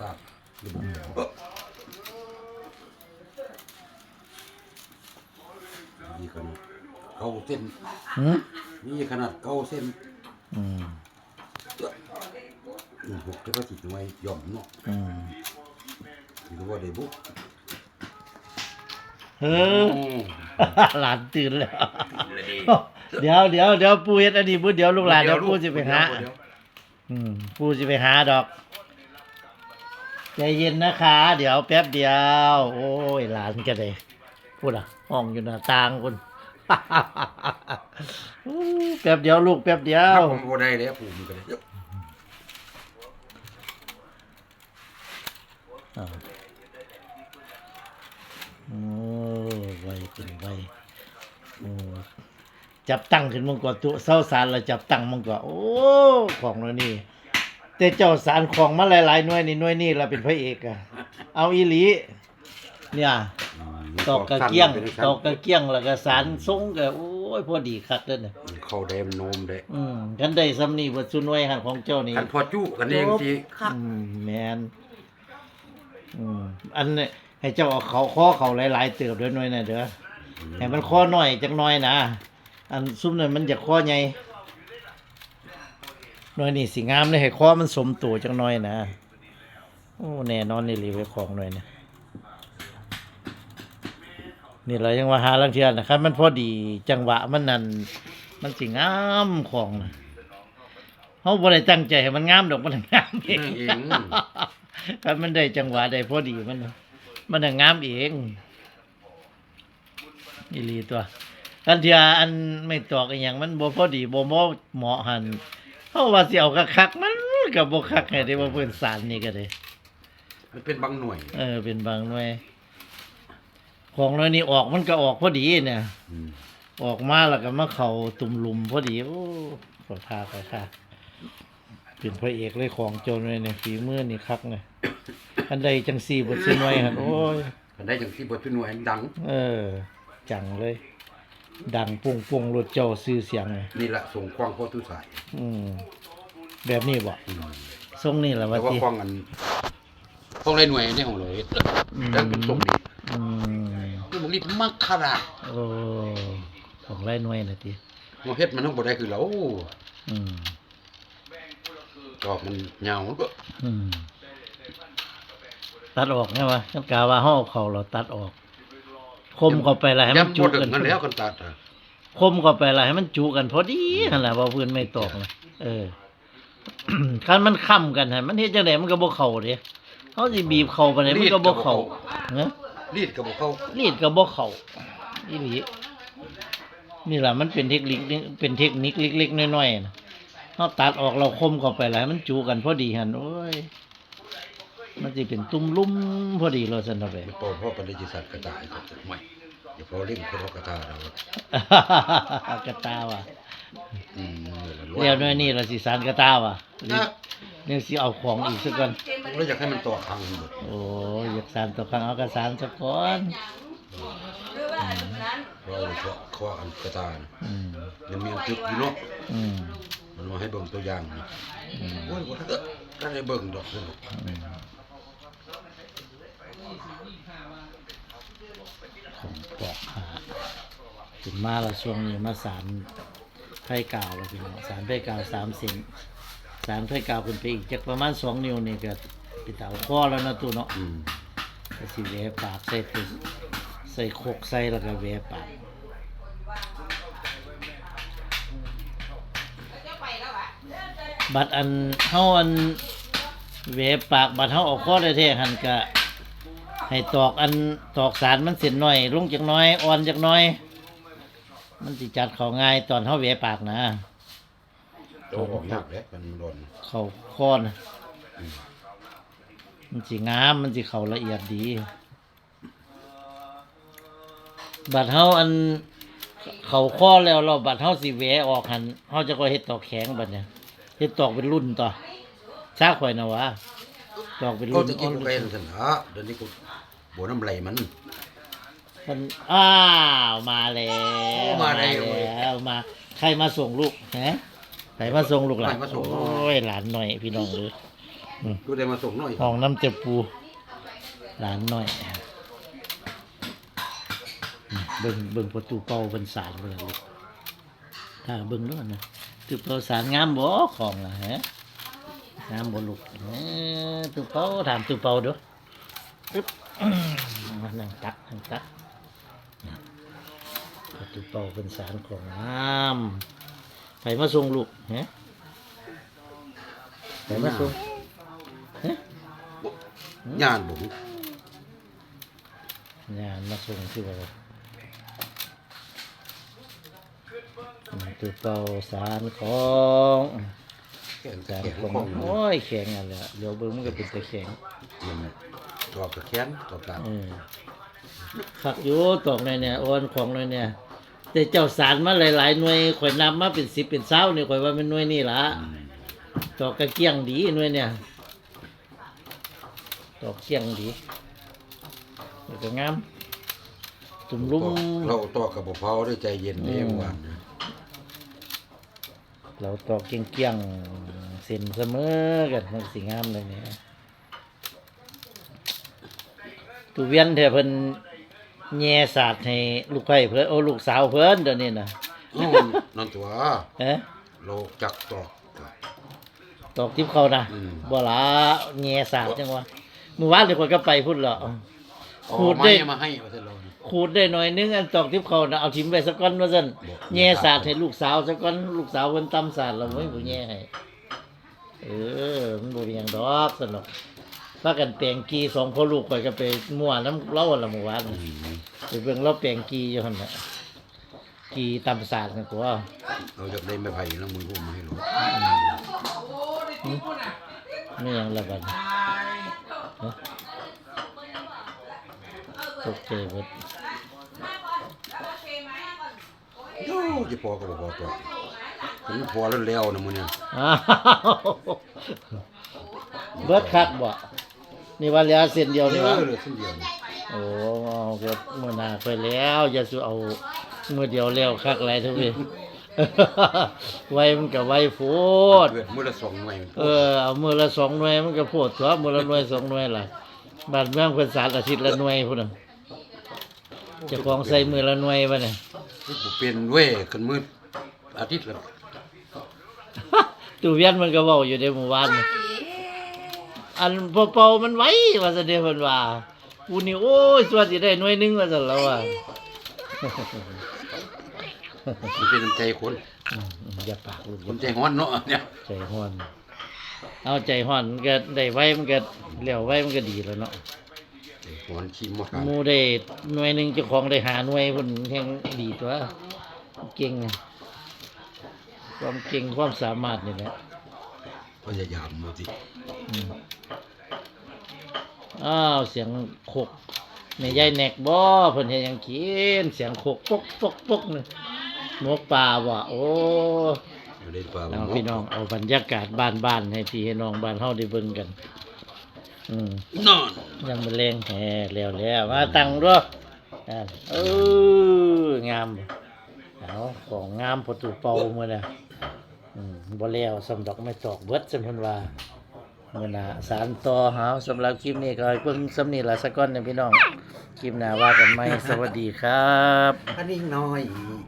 ทราบระบุนี่ขนาดเก้าเส้นหืมนี่ขนาดเก้าเส้นอืมอืมหกจะก็จิตไว้ย่อมเนาะอืมหรือว่าได้บุกเฮ้อหลานตื่นแล้วเดี๋ยวเดี๋ยวเดี๋ยวปู่เฮ็ดอันนี้ปู่เดี๋ยวลูกหลานเดี๋ยวปู่สิไปหาอืมปู่สิไปหาดอก ใจเย็นนะคะ เดี๋ยวแป๊บเดียว โอ้ยหลานก็ได้พูดอะห้องอยู่หน้าต่างคุณอู้แป๊บเดียวลูกแป๊บเดียถ้าวผมบ่ได้แล้วผมก็ได้อ้าวโอ้ไวขึ้นไวโอ้จับตั้งขึ้นมังกรตุเศร้าสารแล้วจับตั้งมังกรโอ้ของแล้วนี่ แต่เจ้าสารของมาหลายๆหน่วยนี่หน่วยนี่เราเป็นพระเอกอะเอาอีหลีเนี่ยมตอกกระเกี้ยงเป็นตสั้นอกกระเกี้ยงแล้วก็สารทรงก็โอ้ยพอดีคักเด้อเนี่ยเข้าได้มันโนมได้อืมกันได้ซ้ำนี่บ่ซุหน่วยหันของเจ้านี่คันพอจุกันเองสิอืมแมนอืมอันนี้ให้เจ้าเอาเขาข้อเขาหลายๆเติบด้วยหน่อยนะเด้อให้มันข้อน้อยจักหน้อยนะอันซุ่มนั้นมันจะข้อใหญ่ห น่อยนี่สิงามเลยให้ข้อมันสมตัวจักหน้อยนะ โอ้แน่นอนนี่รีไว้ของหน่อยนะนี่เรายังว่าหาลังเทียนนะครับ มันพอดีจังหวะมันนั่นมันสิงามของนะเขาบ่ได้ตั้งใจให้มันงามดอกมันงามเองเองถ้ามันได้จังหวะได้พอดีมัน มันน่ะงามเองอีหลีตัวกันเทียอันไม่ตอกอหย่างมันบ่พอดีบ่เหมาะเหมาะหัน เพราะว่าสิเอาคักๆมันก็บ่คักให้ได้ว่าเพิ่นสารนี่ก็ได้มันเป็นบางหน่วยเออ เป็นบางหน่วย ของน้อยนี่ออกมันก็ออกพอดีเนี่ยอืมออกมาแล้วก็มาเข้าตุ่มหลุมพอดี โอ้ขอท่าขอท่าเป็นพระเอกเลยของโจรเลยเนี่ยฝีมือนี่คักเนี่ยอันใดจังสี่บทสิหน่วยครับโอ้ยคันได้จังที่บ่เป็นหน่วยดัง เออ จังเลย ดังปุ้งปุ้งรถเจ้าซื้อเสียงเลยนี่แหละส่งควางพ่อตุสายอืมแบบนี้บ่อืมทรงนี่แหละแต่ว่าว่าติควางอันควางไรหน่วยนี่ของเราเฮ็ดดังเป็นทรงนี้อืมคือมันรีบมักขนาดโอ้ของไรหน่วยน่ะติเราเฮ็ดมันทั้งบ่ได้คือเราอืมดอกมันยาวมันก็อืมตัดออกไงวะฉันกาว่าเฮาเอาเขาเราตัดออก คมเข้าไปแล้วให้มันย้ำจุบ่ถึกันงนั่นแล้วกันตัดอะคมเข้าไปแล้วให้มันจุกันพอดีนั่นแหละว่าเพื่อนไม่ตอกนะเออคันมันค้ำกันฮะมันเฮ็ดจังไดมันก็บ่เข้าเด้เฮาสิบีบเข้าไปไหนมันก็บ่เข้าเนอะรีดก็บ่เข้ารีดก็บ่เข้าอีหลีนี่ล่ะมันเป็นเทคนิคนี่เป็นเทคนิคเล็กๆน้อยๆนะเฮาตัดออกเราคมเข้าไปแล้วให้มันจุกันพอดีหั่นโอ้ย มันสิเป็นตุ้มลุ่มพอดีเลยซั่นเนาะเว้ยพอพ่อปฏิจิสัตว์กระต่ายครับไม่อย่าพอเล่นคนกระต่ายเรากระตาว่ะอืมเดี๋ยวหน้อยนี่เราสิสานกระตาว่ะเนี่ยสิเอาของอีกสักก่อนเราอยากให้มันต่อทางหมดโอ้ยอยากสานตัวครั้งเอากระสานสักก่อนเราเลยเพราะข้ออันกระต่ายอืมมันมีอันตึกอยู่เนาะอืมมันมาให้เบิ่งตัวอย่างนี่อืมโอ้ยบ่ได้ก็ได้เบิ่งดอกสนุก อืมของ ปอกหาถึงมาและช่วงนี้มาสารไผ่กาวแล้วพี่น้องสารไผ่กาวสามเซนสารไผ่กาวขึ้นไปอีกจากประมาณสองนิ้วนี่ก็ปิดเตาข้อแล้วนะตัวเนาะอืมก็สิแหวปากใส่ถุงใส่โคกใส่แล้วก็แหวปากบัดอันเฮาอันแหวปากบัดเฮาเออกข้อได้แท้ๆหันก็ ให้ตอกอันตอกสารมันเส้นน้อยลงจักหน้อยอ่อนจักหน้อย มันสิจัดเขาง่ายตอนเฮาแหวปากนะ โตออกยากแล้วมันร้อนเขาข้อนะมันสิงามมันสิเขาละเอียดดี บัดเฮาอัน เขาข้อแล้วเราบัดเฮาสิแหวออกหันเฮาจะก็เฮ็ดตอกแข็งบัดเนี่ยเฮ็ดตอกเป็นรุ่นต่อซาข่อยนะวะ ตอกเป็นเขารุ่นจะกินไปนั่นฮะเดี๋ยวนี้กูบ่น้ำไหลมัน มันอ้าวมาแล้วมาแล้วแล้วมา ใครมาส่งลูกฮะใครมาส่งลูกหลานใครมาส่ง โอ้ยหลานหน่อยพี่น้องเลยอืมกูได้มาส่งหน่อยห้องน้ำเจ็บปู หลานน้อยอืมเบิ่งเบิ่งประตูเป่าเป็นสารเบิ่งลูกถ้าเบิ่งด้วยนะตูเป่าสารงามบ่ของล่ะฮะ งามบ่ลูกเออตูเป่าถามตูเป่าเดูปึ๊บอืมมานั่งตักนั่งตักประตูเป่าเป็นสารของงามไปมาส่งลูกฮะไปมาส่งฮะย่านบ่งานมาส่งที่ว่าตัวเป่าสารของ แข็งสารแข็งของของโอ้ยแข็งอันแหละเดี๋ยวเบิ่งมันก็เป็นตะแข็งมันตอกกระแข็งตอกกลางเออขักอยู่ตอกในเนี่ยโอนของในเนี่ย แต่เจ้าสารมาหลายๆหน่วยข่อยนับมาเป็นสิบเป็นเศร้านี่ข่อยว่าเป็นหน่วยนี่ล่ะตอกกระเกี้ยงดีหน่วยเนี่ยตอกเกี้ยงดีแล้วก็งามตุ่มลุ่มเราตอกกับบ่เผาด้วยใจเย็นเด้อืมหวานนะ เราตอกเกี้ยงๆเส้นเสมอกันมันสิงามเลยเนี่ยตูเวียนแท้เพิ่นแย่ศาสตร์ให้ลูกไผ่เพิ่นโอ้ลูกสาวเพิ่นเดี๋ยวนี้น่ะอ้าวนั่นตัวเอ๊ะเราจักตอกตอกทิพเขานะอืม บ่ละแย่ศาสตร์จังวะเมื่อวานเดี๋ยวคนก็ไปพุ่นเหรอ เอาขูดไม้ได้มาให้ว่าซั่นเรา ขูดได้หน่อยนึงอันตอกทิพเขานะเอาทิมไปสักก้อนว่าซั่นบ่แย่ศาสตร์ให้ลูกสาวสักก้อนลูกสาวเพิ่นตำศาสตร์เราไม่บ่แย่ให้เออมันบ่เป็นหยังดอกสนุกพากันแปลงกีสองพ่อลูกข่อยก็ไปมั่วน้ำเล่าละเมื่อวานอืมไปเบิ่งเราแปลงกีอยู่หั่นน่ะกีตำศาสตร์นั่นตัวเราจะได้ไม้ไผ่แล้วมึงพูดมาให้รู้ไม่หยังละบัดฮะตกใจเบิด โย่ จะพอก็บ่พอตัวผมพอแล้วแล้วนะมื้อเนี่ยอ้าวเบิดคักบ่นี่ว่าเหลือเส้นเดียวนี่วะเออเหลือเส้นเดียวนี่โอ้เอาเกิดมื้อหน้าไปแล้วอย่าสิเอามื้อเดียวแล้วคักหลายเทุกที ไว้มันก็ไว้โพดเลือดมื้อละสองหน่วยเออเอามือละสองหน่วยมันก็โพดตัวมือละหน่วยสองหน่วยล่ะบ้านเมืองเพิ่นสารอาทิตย์ละหน่วยพุ่นน่ะเจ้าของใส่มือละหน่วยบ่เนี่ย บ่เป็นเว้ยขึ้นมื้ออาทิตย์ละตู้เวียนมันก็เว้าอยู่ในหมู่บ้านนี่อันพอเป่ามันไว้ว่าซั่นเด้เพิ่นว่ากูนี่โอ้ยสวัสสิได้หน่วยหนึงว่าซั่นแล้วว่ามันเป็นน้ำใจคนอืมอย่าปากลูกอคย่านใจฮ้อนเนาะเนี่ยใจฮ้อน เอาใจฮ้อนมันก็ได้ไว้มันก็แล้วไว้มันก็ดีแล้วเนาะ ใจฮ้อนชิมบ่ทานหมูได้หน่วยหนึ่งเจ้าของได้หาหน่วยพุ่นแห่งดีตัวเก่งอะความเก่งความสามารถนี่แหละพยายามมาสิอืมอ้าวเสียงขกแม่ยายแหนกบ่เพิ่นเฮ็ดหยังกินเสียงขกปกปกปกนี่หมกป่าว่ะโอ้อยู่ในป่าเอาพี่น้องเอาบรรยากาศบ้านๆให้พี่ให้น้องบ้านเฮาได้เบิ่งกัน อืมนอนยังเป็นแรงแห่แล้วแล้วมาตั้งด้วยอ่าเอองามเอาของงามประตูเป่ามื่อน่ะอืมบ่แล้วสำดอกไม่ตอกเบิดจำเพิ่นว่ามื่อน่ะสารต่อหาสำหรับคลิปนี้ก็ให้เพิ่งสำนี้ละสักก้อนนะพี่น้องคลิปหน้าว่ากันใหม่สวัสดีครับ อันนี้น้อย